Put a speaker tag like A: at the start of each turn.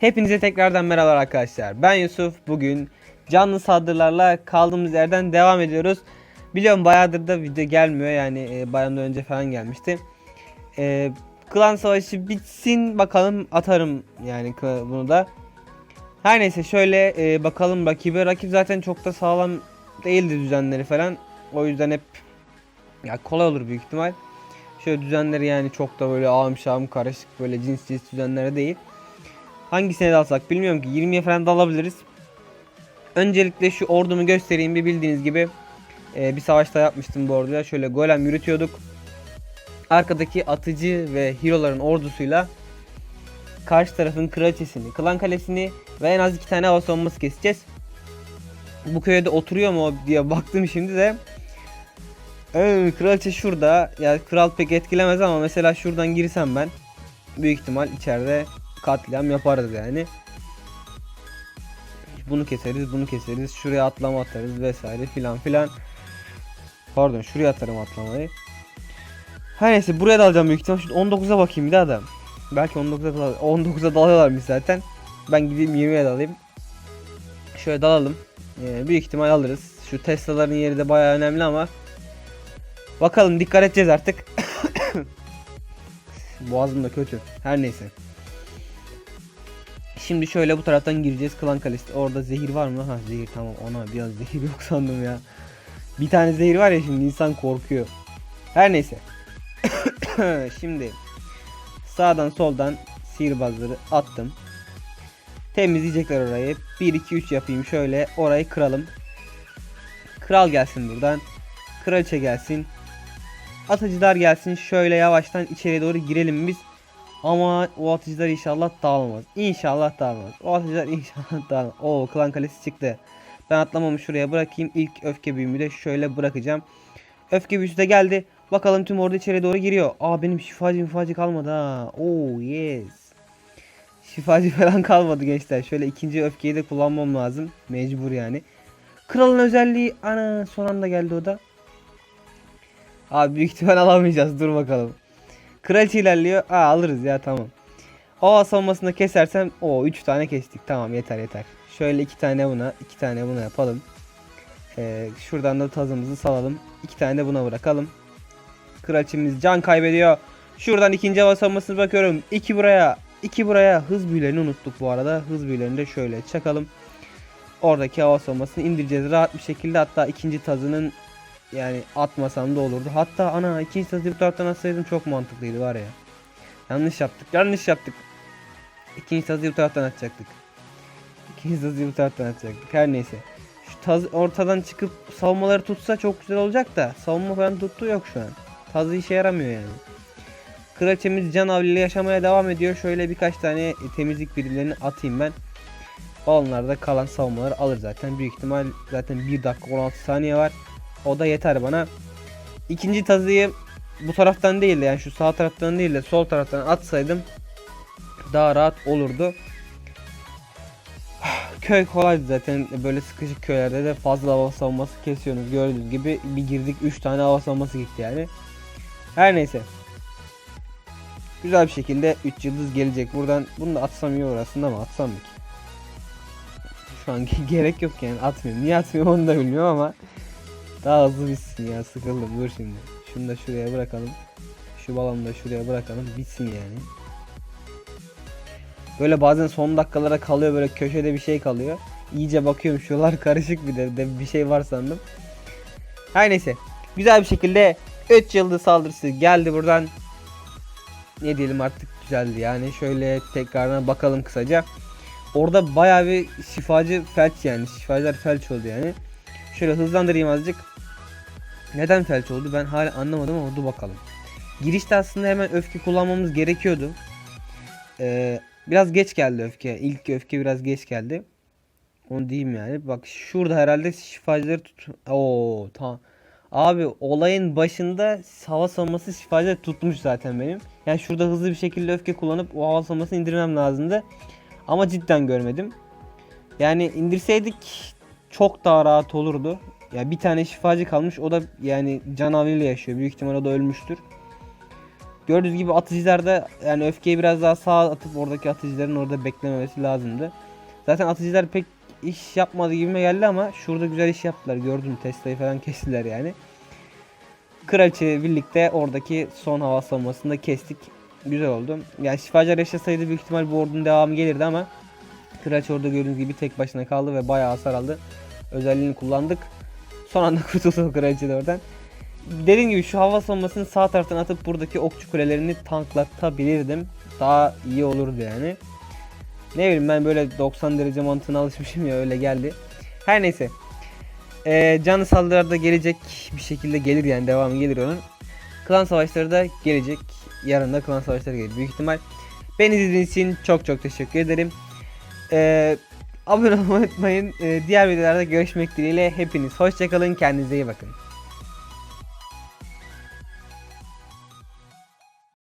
A: Hepinize tekrardan merhaba arkadaşlar. Ben Yusuf. Bugün canlı saldırılarla kaldığımız yerden devam ediyoruz. Biliyorum bayağıdır da video gelmiyor yani e, bayramdan önce falan gelmişti. E, klan savaşı bitsin bakalım atarım yani bunu da. Her neyse şöyle e, bakalım rakibe. Rakip zaten çok da sağlam değildi düzenleri falan. O yüzden hep ya kolay olur büyük ihtimal. Şöyle düzenleri yani çok da böyle ağım şahım karışık böyle cins cins düzenlere değil. Hangisine dalsak bilmiyorum ki 20'ye falan dalabiliriz. Öncelikle şu ordumu göstereyim bir bildiğiniz gibi e, bir savaşta yapmıştım bu orduya. Şöyle golem yürütüyorduk. Arkadaki atıcı ve hero'ların ordusuyla karşı tarafın kraliçesini, klan kalesini ve en az iki tane hava savunması keseceğiz. Bu köyde oturuyor mu diye baktım şimdi de. Ee, kraliçe şurada. Ya kral pek etkilemez ama mesela şuradan girsem ben büyük ihtimal içeride katliam yaparız yani. Bunu keseriz, bunu keseriz. Şuraya atlama atarız vesaire filan filan. Pardon, şuraya atarım atlamayı. Her neyse buraya da alacağım büyük ihtimal. Şimdi 19'a bakayım bir daha da. Belki 19'a dal 19'a dalıyorlarmış zaten. Ben gideyim 20'ye dalayım. Şöyle dalalım. Ee, büyük ihtimal alırız. Şu Tesla'ların yeri de bayağı önemli ama Bakalım dikkat edeceğiz artık. Boğazım da kötü. Her neyse. Şimdi şöyle bu taraftan gireceğiz klan kalesi. Orada zehir var mı? Ha zehir tamam ona biraz zehir yok sandım ya. Bir tane zehir var ya şimdi insan korkuyor. Her neyse. şimdi sağdan soldan sihirbazları attım. Temizleyecekler orayı. 1 2 3 yapayım şöyle orayı kıralım. Kral gelsin buradan. Kraliçe gelsin. Atıcılar gelsin. Şöyle yavaştan içeriye doğru girelim biz. Ama o atıcılar inşallah dağılmaz. İnşallah dağılmaz. O atıcılar inşallah dağılmaz. Oo klan kalesi çıktı. Ben atlamamı şuraya bırakayım. İlk öfke büyümü de şöyle bırakacağım. Öfke büyüsü de geldi. Bakalım tüm orada içeriye doğru giriyor. Aa benim şifacı mifacı kalmadı ha. Oo yes. Şifacı falan kalmadı gençler. Şöyle ikinci öfkeyi de kullanmam lazım. Mecbur yani. Kralın özelliği ana son anda geldi o da. Abi büyük ihtimal alamayacağız. Dur bakalım. Kraliçe ilerliyor. Aa alırız ya tamam. O savunmasını kesersem o 3 tane kestik. Tamam yeter yeter. Şöyle 2 tane buna, 2 tane buna yapalım. Ee, şuradan da tazımızı salalım. 2 tane de buna bırakalım. Kraliçemiz can kaybediyor. Şuradan ikinci hava savunmasını bakıyorum. 2 buraya, 2 buraya. Hız büyülerini unuttuk bu arada. Hız büyülerini de şöyle çakalım. Oradaki hava savunmasını indireceğiz rahat bir şekilde. Hatta ikinci tazının yani atmasam da olurdu. Hatta ana ikinci tazı bu taraftan atsaydım çok mantıklıydı var ya. Yanlış yaptık. Yanlış yaptık. İkinci tazı bu taraftan atacaktık. İkinci tazı bu taraftan atacaktık. Her neyse. Şu taz ortadan çıkıp savunmaları tutsa çok güzel olacak da savunma falan tuttu yok şu an. Tazı işe yaramıyor yani. Kraliçemiz can avliyle yaşamaya devam ediyor. Şöyle birkaç tane temizlik birimlerini atayım ben. Onlar da kalan savunmaları alır zaten. Büyük ihtimal zaten 1 dakika 16 saniye var. O da yeter bana. İkinci tazıyı bu taraftan değil de yani şu sağ taraftan değil de sol taraftan atsaydım daha rahat olurdu. Köy kolaydı zaten böyle sıkışık köylerde de fazla hava savunması kesiyorsunuz gördüğünüz gibi bir girdik 3 tane hava savunması gitti yani. Her neyse. Güzel bir şekilde 3 yıldız gelecek buradan bunu da atsam iyi olur aslında ama atsam mı ki? Şu an gerek yok yani atmıyorum. Niye atmıyorum onu da bilmiyorum ama daha hızlı bitsin ya sıkıldım dur şimdi. Şunu da şuraya bırakalım. Şu balonu da şuraya bırakalım bitsin yani. Böyle bazen son dakikalara kalıyor böyle köşede bir şey kalıyor. İyice bakıyorum şuralar karışık bir de, de bir şey var sandım. Her neyse. Güzel bir şekilde 3 yıldız saldırısı geldi buradan. Ne diyelim artık güzeldi yani. Şöyle tekrarına bakalım kısaca. Orada bayağı bir şifacı felç yani. Şifacılar felç oldu yani. Şöyle hızlandırayım azıcık. Neden felç oldu ben hala anlamadım ama dur bakalım. Girişte aslında hemen öfke kullanmamız gerekiyordu. Ee, biraz geç geldi öfke. İlk öfke biraz geç geldi. Onu diyeyim yani. Bak şurada herhalde şifacıları tut. Oo tamam. Abi olayın başında hava savunması şifacıları tutmuş zaten benim. Yani şurada hızlı bir şekilde öfke kullanıp o hava savunmasını indirmem lazımdı. Ama cidden görmedim. Yani indirseydik çok daha rahat olurdu. Ya bir tane şifacı kalmış o da yani canavliyle yaşıyor. Büyük ihtimal o da ölmüştür. Gördüğünüz gibi atıcılarda yani öfkeyi biraz daha sağa atıp oradaki atıcıların orada beklememesi lazımdı. Zaten atıcılar pek iş yapmadı gibime geldi ama şurada güzel iş yaptılar. Gördüm Tesla'yı falan kestiler yani. Kraliçe birlikte oradaki son hava savunmasını da kestik. Güzel oldu. Yani şifacılar yaşasaydı büyük ihtimal bu ordunun devamı gelirdi ama Kraliçe orada gördüğünüz gibi tek başına kaldı ve bayağı hasar aldı. Özelliğini kullandık. Son anda kurtuldu o kraliçe de oradan. Dediğim gibi şu hava savunmasını sağ taraftan atıp buradaki okçu kulelerini tanklatabilirdim. Daha iyi olurdu yani. Ne bileyim ben böyle 90 derece mantığına alışmışım ya öyle geldi. Her neyse. Ee, canlı saldırılarda gelecek bir şekilde gelir yani devamı gelir onun. Klan savaşları da gelecek. Yarın da klan savaşları gelir büyük ihtimal. Beni izlediğiniz için çok çok teşekkür ederim. Ee, abone olmayı unutmayın. Ee, diğer videolarda görüşmek dileğiyle hepiniz hoşçakalın kendinize iyi bakın.